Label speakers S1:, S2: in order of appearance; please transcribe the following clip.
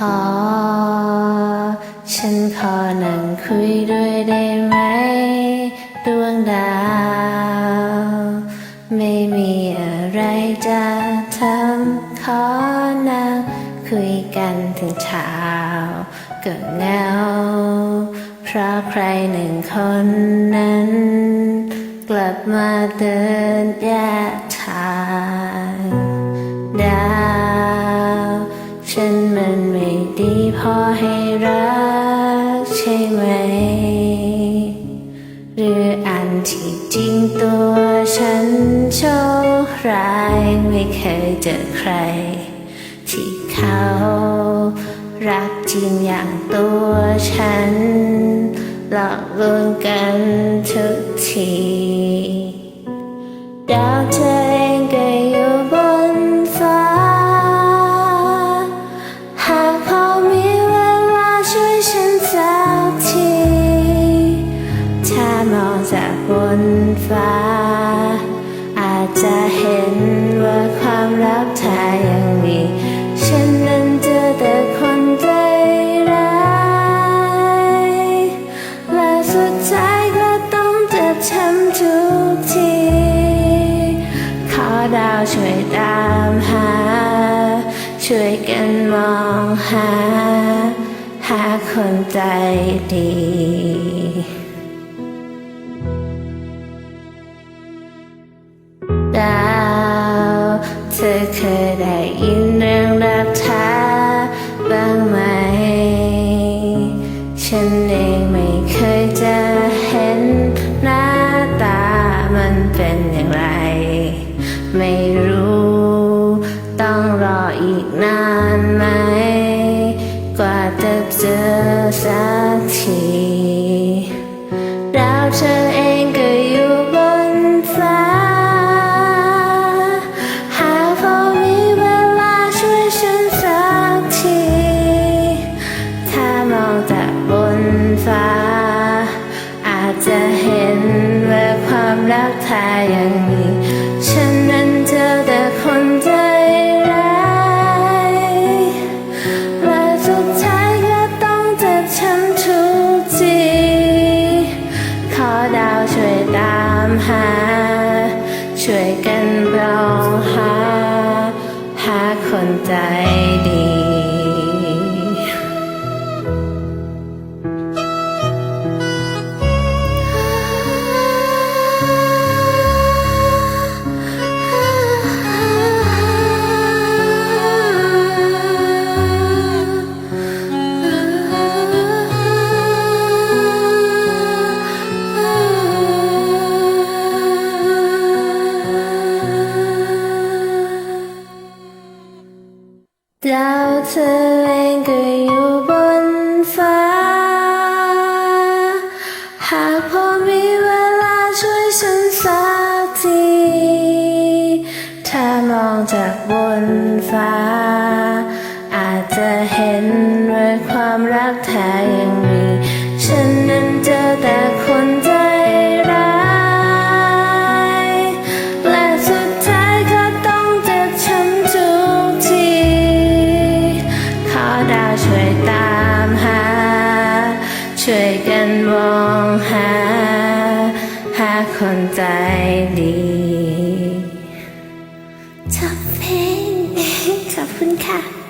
S1: ขอ ฉันขอนั่งคุยด้วยได้ไหม ดวงดาว ไม่มีอะไรจะทำขอนั่งคุยกันถึงเช้าก็เงา เพราะใครหนึ่งคนนั้น กลับมาเดินแยก อให้รักใช่ไหม หรืออันที่จริงตัวฉันโชคร้ายไม่เคยเจอใคร ที่เขารักจริงอย่างตัวฉัน หลอกลวงกันทุกทีดาวเธอ ช่วยกันมองหา หาคนใจดี ดาว เธอเคยได้ยิน อีกนานไหม กว่าจะเจอสักทีดาวเธอเองก็อยู่บนฟ้า หากพอมีเวลาช่วยฉันสักที ถ้ามองจากบนฟ้า อาจจะเห็นว่าความรักแท้ยังมีามหา ช่วยกันมองหา หาคนใจ ฟ้า หากพอมีเวลาช่วยฉันสักที ถ้ามองจากบนฟ้า อาจจะเห็นว่าความรักแท้ยังมี ฉันนั้นเจอแต่ ช่วยกันมองหา หาคนใจดีจบเพลงขอบคุณค่ะ